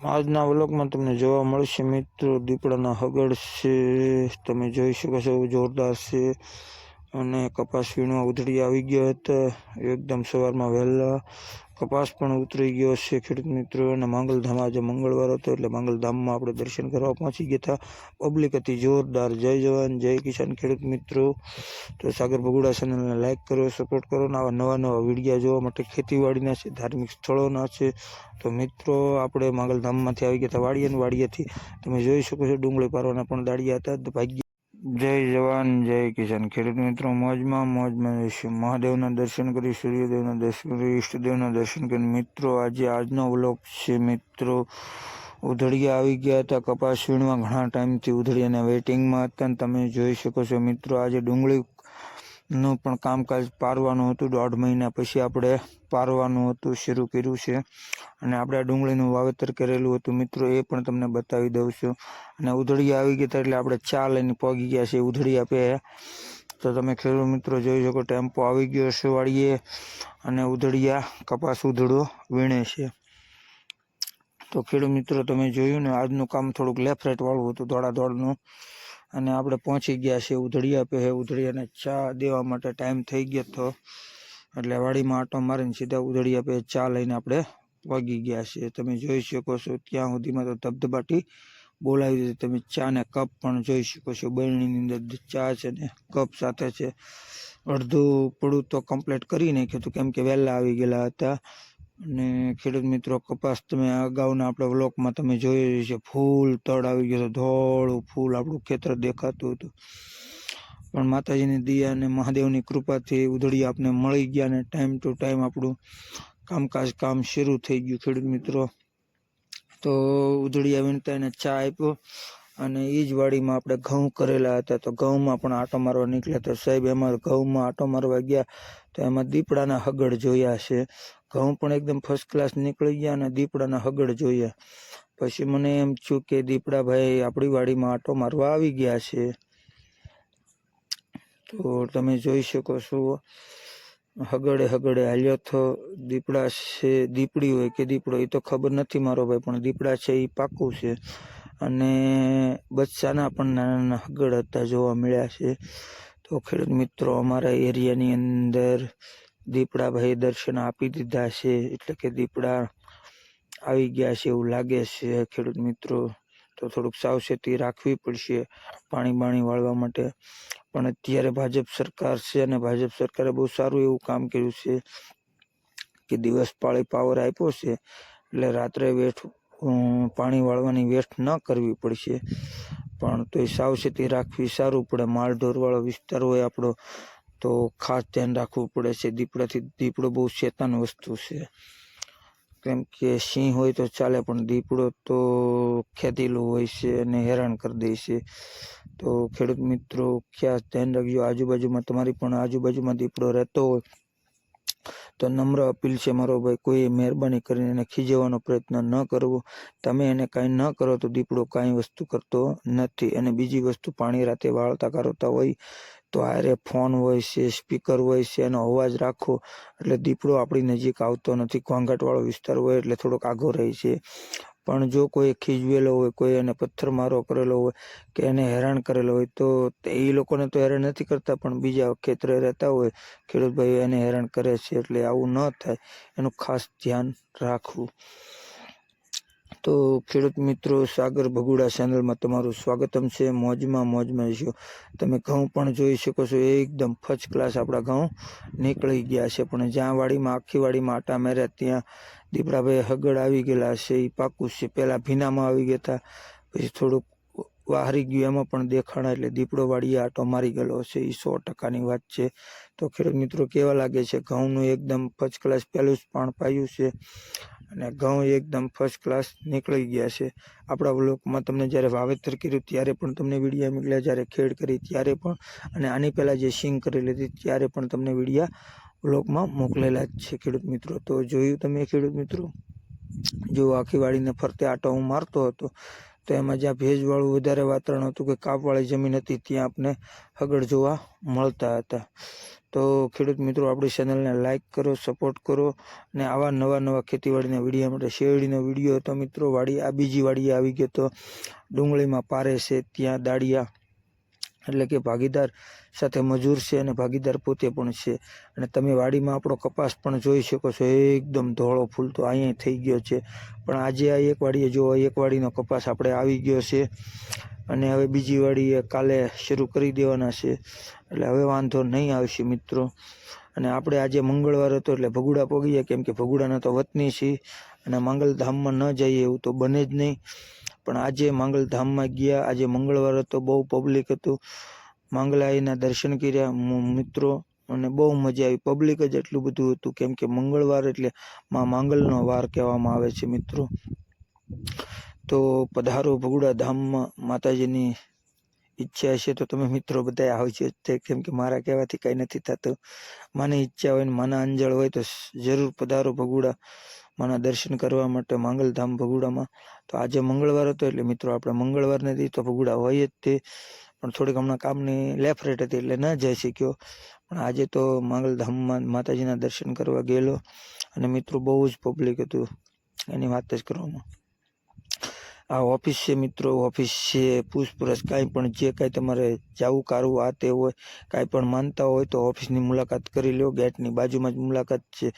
આજના વ્લોગમાં તમને જોવા મળશે મિત્રો, દીપડાના હગડ છે. તમે જોઈ શકો છો, જોરદાર છે. અને કપાસ વીણવા ઉધડી આવી ગયો હતો. એકદમ સવારમાં વહેલા કપાસ પણ ઉતરી ગયો છે. ખેડૂત મિત્રો, અને માંગલધામ આજે મંગળવાર હતો એટલે માંગલધામમાં આપણે દર્શન કરવા પહોંચી ગયા હતા. પબ્લિક હતી જોરદાર જય જવાન, જય કિસાન ખેડૂત મિત્રો. તો સાગર ભગુડા ચેનલને લાઈક કરો સપોર્ટ કરો, અને આવા નવા નવા વિડીયા જોવા માટે ખેતીવાડીના છે, ધાર્મિક સ્થળોના છે. તો મિત્રો, આપણે માંગલધામમાંથી આવી ગયા હતા વાડીએ અને વાડીએથી તમે જોઈ શકો છો ડુંગળી પારવાના પણ દાડિયા હતા. ભાગ્ય જય જવાન, જય કિસાન. ખેડૂત મિત્રો, મોજમાં મોજમાં જઈશું મહાદેવના દર્શન કરી, સૂર્યદેવના દર્શન કરી, ઈષ્ટદેવના દર્શન કરી. મિત્રો, આજે આજનો વ્લોગ છે મિત્રો. ઉધડિયા આવી ગયા હતા કપાસ વીણવા. ઘણા ટાઈમથી ઉધડિયાના વેઇટિંગમાં હતા તમે જોઈ શકો છો મિત્રો. આજે ડુંગળી નું પણ કામકાજ પારવાનું હતું. દોઢ મહિના પછી આપણે પારવાનું હતું, શરૂ કર્યું છે. અને આપણે આ ડુંગળીનું વાવેતર કરેલું હતું. મિત્રો, એ પણ તમને બતાવી દઉં છું. અને ઉધડિયા આવી ગયા એટલે આપણે ચા લઈને પોગી ગયા છે ઉધડિયા પે. તો તમે ખેડૂત મિત્રો જોઈ શકો, ટેમ્પો આવી ગયો છે વાળીએ અને ઉધડિયા કપાસ ઉધડો વીણે છે. તો ખેડૂત મિત્રો, તમે જોયું ને, આજનું કામ થોડુંક લેફ્ટ રાઈટ વાળું હતું દોડા દોડનું અને આપણે પહોંચી ગયા છે આપ્યો પે ઉધડિયાને ચા દેવા માટે ટાઈમ થઈ ગયો હતો એટલે વાડીમાં આટો મારીને સીધા ઉધડી પે ચા લઈને આપણે વાગી ગયા છે તમે જોઈ શકો છો, ત્યાં સુધીમાં તો ધબધબાટી બોલાવી દીધી. તમે ચાને કપ પણ જોઈ શકો છો, બરણીની અંદર ચા છે ને, કપ સાથે છે. અડધું પડું તો કમ્પ્લીટ કરી નાખ્યું હતું, કેમ કે વહેલા આવી ગયેલા હતા. અને ખેડૂત મિત્રો, કપાસ તમે અગાઉના આપણે વ્લોકમાં તમે જોયું છે, ફૂલ તળ આવી ગયો હતો, ધોળું ફૂલ આપણું ખેતર દેખાતું હતું. પણ માતાજીની દયા અને મહાદેવની કૃપાથી ઉધડી આપને મળી ગયા અને ટાઈમ ટુ ટાઈમ આપણું કામકાજ કામ શરૂ થઈ ગયું ખેડૂત મિત્રો. તો ઉધડી આવીને એને ચા આપ્યો. અને એ જ વાડીમાં આપણે ઘઉં કરેલા હતા. તો ઘઉંમાં પણ આટો મારવા નીકળ્યા તો સાહેબ, એમાં ઘઉંમાં આટો મારવા ગયા તો એમાં દીપડાના હગડ જોયા છે. ઘઉં પણ એકદમ ફર્સ્ટ ક્લાસ નીકળી ગયા અને દીપડાના હગડ જોયા. પછી મને એમ થયું કે દીપડાભાઈ આપણી વાડીમાં આટો મારવા આવી ગયા છે. તો તમે જોઈ શકો છો, હગડે હગડે હાલ્યો તો દીપડા છે, દીપડી હોય કે દીપડો એ તો ખબર નથી મારો ભાઈ, પણ દીપડા છે, એ પાકું છે. અને બચ્ચાના પણ નાના નાના હગડ હતા જોવા મળ્યા છે. તો ખેડૂત મિત્રો, અમારા એરિયાની અંદર દીપડાભાઈ દર્શન આપી દીધા છે. એટલે કે દીપડા આવી ગયા છે એવું લાગે છે ખેડૂત મિત્રો. તો થોડુંક સાવચેતી રાખવી પડશે પાણી બાણી વાળવા માટે. પણ અત્યારે ભાજપ સરકાર છે અને ભાજપ સરકારે બહુ સારું એવું કામ કર્યું છે કે દિવસ પાળી પાવર આપ્યો છે. એટલે રાત્રે વેઠ પાણી વાળવાની વેસ્ટ ન કરવી પડશે. પણ તો એ સાવચેતી રાખવી સારું પડે. માલ ઢોરવાળો વિસ્તાર હોય આપણો, તો ખાસ ધ્યાન રાખવું પડે છે. દીપડાથી દીપડો બહુ ચેતન વસ્તુ છે. કેમ કે સિંહ હોય તો ચાલે, પણ દીપડો તો ખેતીલો હોય છે અને હેરાન કરી દે છે. તો ખેડૂત મિત્રો, ખાસ ધ્યાન રાખજો. આજુબાજુમાં તમારી પણ આજુબાજુમાં દીપડો રહેતો હોય તો નમ્ર અપીલ છે મારો ભાઈ કોઈ મહેરબાની કરીને એને ખીજવાનો પ્રયત્ન ન કરવો. તમે એને કાંઈ ન કરો તો દીપડો કાંઈ વસ્તુ કરતો નથી અને બીજી વસ્તુ પાણી રાતે વાળતા કરતા હોય તો આરે ફોન હોય છે, સ્પીકર હોય છે, એનો અવાજ રાખો. એટલે દીપડો આપણી નજીક આવતો નથી. ઘોંઘાટવાળો વિસ્તાર હોય એટલે થોડોક આઘો રહે છે. પણ જો કોઈ ખીજવેલો હોય, કોઈ એને પથ્થરમારો કરેલો હોય કે એને હેરાન કરેલો હોય, તો એ લોકોને તો હેરાન નથી કરતા, પણ બીજા ખેતરે રહેતા હોય, ખેડૂતભાઈઓ એને હેરાન કરે છે એટલે આવું ન થાય. એનું ખાસ ધ્યાન રાખવું. તો ખેડૂત મિત્રો, સાગર ભગુડા ચેનલમાં તમારું સ્વાગતમ છે. મોજમાં મોજમાં છો તમે ઘઉં પણ જોઈ શકો છો. એકદમ ફર્સ્ટ ક્લાસ આપણા ઘઉં નીકળી ગયા છે. પણ જ્યાં વાડીમાં, આખી વાડીમાં આટા મેર્યા, ત્યાં દીપડાભાઈ હગડ આવી ગયેલા છે. એ પાકું છે. પહેલાં ભીનામાં આવી ગયા હતા. પછી થોડુંક વાહરી ગયું. એમાં પણ દેખાણા એટલે દીપડો વાળીએ આટો મારી ગયેલો છે. એ સો ટકાની વાત છે. તો ખેડૂત મિત્રો, કેવા લાગે છે? ઘઉંનું એકદમ ફર્સ્ટ ક્લાસ પહેલું જ પાણ પાયું છે. અને ઘઉં એકદમ ફર્સ્ટ ક્લાસ નીકળી ગયા છે. આપણા વ્લોગમાં તમને જ્યારે વાવેતર કર્યું ત્યારે પણ તમને વિડીયા મોકલ્યા, જ્યારે ખેડ કરી ત્યારે પણ, અને આની પહેલાં જે સિંગ કરેલી હતી ત્યારે પણ તમને વિડીયા વ્લોગમાં મોકલેલા જ છે ખેડૂત મિત્રો. તો જોયું તમે ખેડૂત મિત્રો? જો આખી વાડીને ફરતે આટો હું મારતો હતો, તો એમાં જ્યાં ભેજવાળું વધારે વાતાવરણ હતું કે કાપવાળી જમીન હતી, ત્યાં આપણે હગડ જોવા મળતા હતા. તો ખેડૂત મિત્રો, આપણી ચેનલને લાઇક કરો સપોર્ટ કરો અને આવા નવા નવા ખેતીવાડીના વીડિયો માટે શેરડીનો વીડિયો હતો મિત્રો, વાડી આ બીજી વાડીએ આવી ગયો તો ડુંગળીમાં પારે છે, ત્યાં દાળિયા એટલે કે ભાગીદાર સાથે મજૂર છે અને ભાગીદાર પોતે પણ છે. અને તમે વાડીમાં આપણો કપાસ પણ જોઈ શકો છો, એકદમ ધોળો ફૂલ તો અહીંયા થઈ ગયો છે. પણ આજે આ એક વાડીએ જો એક વાડીનો કપાસ આપણે આવી ગયો છે. અને હવે બીજી વાડીએ કાલે શરૂ કરી દેવાના છે. એટલે હવે વાંધો નહીં આવશે મિત્રો. અને આપણે આજે મંગળવાર હતો એટલે ભગુડા પગી ગયા કેમ કે ભગુડાના તો વતની છીએ. અને માંગલધામમાં ન જઈએ એવું તો બને જ નહીં. પણ આજે માંગલધામમાં ગયા. આજે મંગળવાર હતો બહુ પબ્લિક હતું. માંગલાઈના દર્શન કર્યા. મિત્રો અને બહુ મજા આવી. પબ્લિક જ એટલું બધું હતું કેમ કે મંગળવાર એટલે માં માંગલનો વાર કહેવામાં આવે છે, મિત્રો. તો પધારો ભગુડા ધામમાં માતાજીની ઈચ્છા હશે તો તમે મિત્રો બધા આવજો તે. કેમ કે મારા કહેવાથી કાંઈ નથી થતું. મને ઈચ્છા હોય ને માના અંજળ હોય તો જરૂર પધારો ભગુડા. માના દર્શન કરવા માટે માંગલધામ ભગુડામાં. તો આજે મંગળવાર હતો એટલે મિત્રો આપણે મંગળવાર નથી તો ભગુડા હોય જ તે. પણ થોડીક હમણાં કામની લેફ રેટ હતી એટલે ન જઈ શક્યો. પણ આજે તો માંગલધામમાં માતાજીના દર્શન કરવા ગયેલો. અને મિત્રો બહુ જ પબ્લિક હતું. એની વાત જ કરવામાં આ ઓફિસ છે મિત્રો ઓફિસ છે. પૂછપરછ કાંઈ પણ જે કાંઈ તમારે જાવું કારવું આ તે હોય, કાંઈ પણ માનતા હોય તો ઓફિસની મુલાકાત કરી લો ગેટની બાજુમાં જ મુલાકાત છે.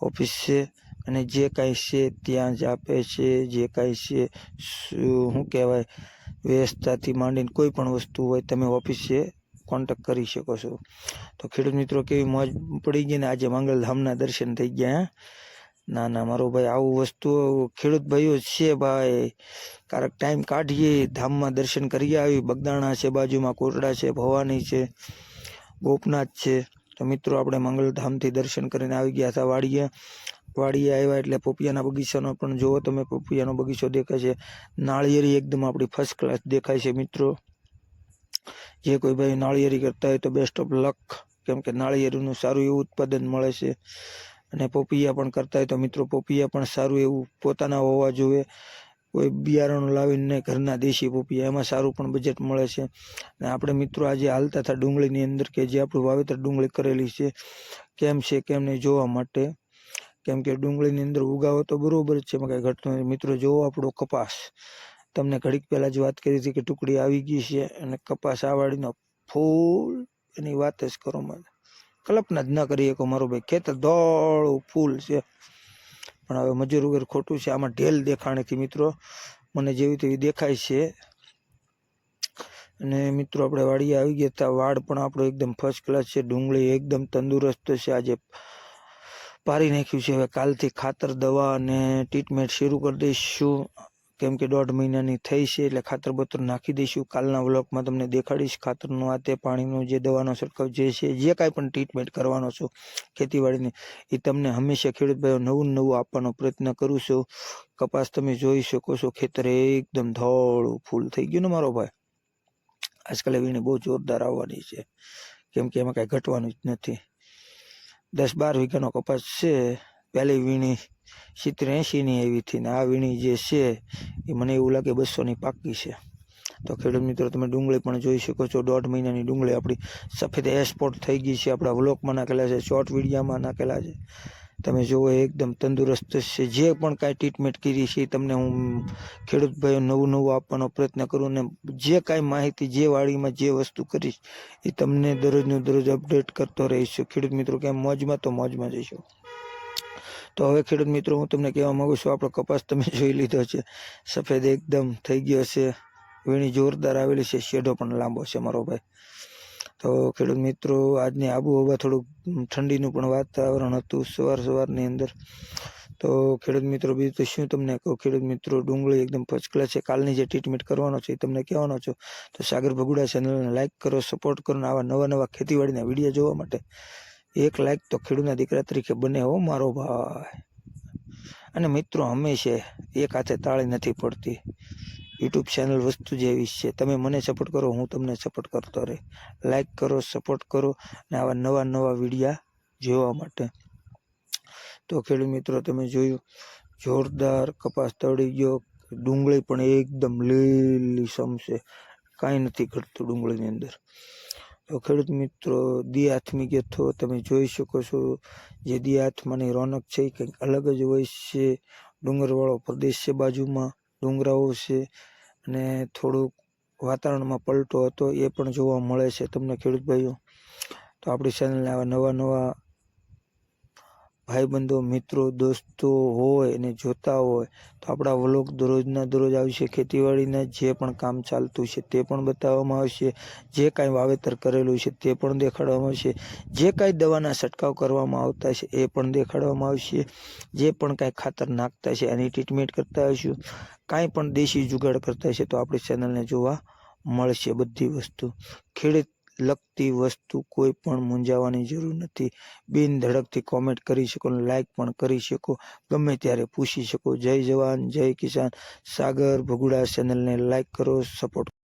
ઓફિસ છે. અને જે કાંઈ છે ત્યાં જ આપે છે, જે કાંઈ છે, શું કહેવાય, વ્યવસ્થાથી માંડીને કોઈ પણ વસ્તુ હોય તમે ઓફિસે કોન્ટેક કરી શકો છો. તો ખેડૂત મિત્રો, કેવી મોજ પડી ગઈ ને આજે મંગલધામના દર્શન થઈ ગયા? ના ના, મારો ભાઈ, આવું વસ્તુ ખેડૂત ભાઈઓ છે ભાઈ. કારક ટાઈમ કાઢીએ, ધામમાં દર્શન કરી આવી. બગદાણા છે બાજુમાં, કોટડા છે, ભવાની છે, ગોપનાથ છે. તો મિત્રો, આપણે મંગલધામથી દર્શન કરીને આવી ગયા હતા વાડીએ. વાડીએ આવ્યા એટલે પોપિયાના બગીચાનો પણ જુઓ તમે પોપિયાનો બગીચો દેખાય છે. નાળિયેરી એકદમ આપણી ફર્સ્ટ ક્લાસ દેખાય છે મિત્રો. જે કોઈ ભાઈ નાળિયેરી કરતા હોય તો બેસ્ટ ઓફ લક કેમ કે નાળિયેરીનું સારું એવું ઉત્પાદન મળે છે. અને પોપિયા પણ કરતા હોય તો મિત્રો પોપિયા પણ સારું એવું પોતાના હોવા જોઈએ કોઈ બિયારણ લાવીને ઘરના દેશી પોપિયા, એમાં સારું પણ બજેટ મળે છે. અને આપણે મિત્રો આજે હાલતા હતા ડુંગળીની અંદર કે જે આપણું વાવેતર ડુંગળી કરેલી છે, કેમ છે, કેમ નહીં જોવા માટે. કેમ કે ડુંગળીની અંદર ઉગાવો તો બરોબર છે, એમાં કાંઈ ઘટતું નથી. મિત્રો જોવો આપણો કપાસ. તમને ઘડીક પહેલાં જ વાત કરી હતી કે ટુકડી આવી ગઈ છે અને કપાસ આવાડીનો ફૂલ એની વાત જ કરો મને. કલ્પના જ ન કરી શકો મારો ભાઈ ખેતર ધોળું ફૂલ છે. પણ હવે મજૂર વગર ખોટું છે. આમાં ઢેલ દેખાણેથી મિત્રો, મને જેવી તેવી દેખાય છે. અને મિત્રો, આપણે વાડીએ આવી ગયા હતા. વાડ પણ આપણો એકદમ ફર્સ્ટ ક્લાસ છે. ડુંગળી એકદમ તંદુરસ્ત છે. આજે પારી નાખ્યું છે. હવે કાલથી ખાતર, દવા અને ટ્રીટમેન્ટ શરૂ કરી દઈશું. કેમ કે દોઢ મહિનાની થઈ છે એટલે ખાતર બતર નાખી દઈશું. કાલના વ્લોગમાં તમને દેખાડીશ ખાતરનું આ તે પાણીનું જે દવાનો છંટકાવ જે છે, જે કાંઈ પણ ટ્રીટમેન્ટ કરવાનો છું ખેતીવાડીની, એ તમને હંમેશા ખેડૂતભાઈઓ નવું નવું આપવાનો પ્રયત્ન કરું છું. કપાસ તમે જોઈ શકો છો, ખેતર એકદમ ધોળું ફૂલ થઈ ગયું ને મારો ભાઈ. આજકાલ વીણી બહુ જોરદાર આવવાની છે. કેમ કે એમાં કાંઈ ઘટવાનું જ નથી. દસ બાર વીઘાનો કપાસ છે. પહેલી વીણી સિત્તેર એંશીની આવી હતી ને આ વીણી જે છે એ મને એવું લાગે બસોની પાકી છે. તો ખેડૂત મિત્રો, તમે ડુંગળી પણ જોઈ શકો છો. દોઢ મહિનાની ડુંગળી આપણી સફેદ એસપોર્ટ થઈ ગઈ છે. આપણા વ્લોગમાં નાખેલા છે શોર્ટ વિડીયામાં નાખેલા છે. તમે જુઓ એકદમ તંદુરસ્ત છે. જે પણ કાંઈ ટ્રીટમેન્ટ કરી છે તમને હું ખેડૂત ભાઈઓ નવું નવું આપવાનો પ્રયત્ન કરું ને જે કાંઈ માહિતી જે વાડીમાં જે વસ્તુ કરીશ, એ તમને દરરોજનું દરરોજ અપડેટ કરતો રહીશ. ખેડૂત મિત્રો, કેમ મોજમાં તો મોજમાં જઈશું. તો હવે ખેડૂત મિત્રો, હું તમને કહેવા માંગુ છું, આપણો કપાસ તમે જોઈ લીધો છે. સફેદ એકદમ થઈ ગયો છે. વીણી જોરદાર આવેલી છે. શેઢો પણ લાંબો છે, મારો ભાઈ. તો ખેડૂત મિત્રો, આજની આબોહવા થોડુંક ઠંડીનું પણ વાતાવરણ હતું સવાર સવારની અંદર. તો ખેડૂત મિત્રો, બીજું તો શું તમને કહું? ખેડૂત મિત્રો, ડુંગળી એકદમ ફર્સ્ટ છે. કાલની જે ટ્રીટમેન્ટ કરવાનો છે એ તમને કહેવાનો છું. તો સાગર ભગુડા ચેનલને લાઇક કરો સપોર્ટ કરો આવા નવા નવા ખેતીવાડીના વીડિયો જોવા માટે. એક લાઇક તો ખેડૂતના દીકરા તરીકે બને હો મારો ભાઈ. અને મિત્રો, હંમેશા એક હાથે તાળી નથી પડતી. યુટ્યુબ ચેનલ વસ્તુ જેવી છે. તમે મને સપોર્ટ કરો, હું તમને સપોર્ટ કરતો રહે. લાઇક કરો સપોર્ટ કરો અને આવા નવા નવા વિડીયા જોવા માટે. તો ખેડૂત મિત્રો, તમે જોયું, જોરદાર કપાસ તળી ગયો. ડુંગળી પણ એકદમ લીલી સમશે. કાંઈ નથી ઘટતું ડુંગળીની અંદર. તો ખેડૂત મિત્રો દિયાથમી ગેથો તમે જોઈ શકો છો. જે દિયાથમાંની રોનક છે કંઈક અલગ જ હોય છે. ડુંગરવાળો પ્રદેશ છે બાજુમાં. ડુંગરાઓ છે અને થોડુંક વાતાવરણમાં પલટો હતો એ પણ જોવા મળે છે તમને ખેડૂત ભાઈઓ તો આપણી ચેનલને આવા નવા નવા ભાઈબંધો, મિત્રો, દોસ્તો હોય અને જોતા હોય, તો આપણા વ્લોગ દરરોજના દરરોજ આવશે ખેતીવાડીના જે પણ કામ ચાલતું છે તે પણ બતાવવામાં આવશે. જે કાંઈ વાવેતર કરેલું છે તે પણ દેખાડવામાં આવશે. જે કાંઈ દવાના છંટકાવ કરવામાં આવતા છે એ પણ દેખાડવામાં આવશે. જે પણ કાંઈ ખાતર નાખતા છે એની ટ્રીટમેન્ટ કરતા હશું કાંઈ પણ દેશી જુગાડ કરતા છે તો આપણી ચેનલને જોવા મળશે બધી વસ્તુ. ખેડૂત લગતી વસ્તુ કોઈ પણ મૂંઝાવાની જરૂર નથી. બિનધડકથી કોમેન્ટ કરી શકો લાઇક પણ કરી શકો. ગમે ત્યારે પૂછી શકો. જય જવાન, જય કિસાન. સાગર ભગુડા ચેનલને લાઇક કરો સપોર્ટ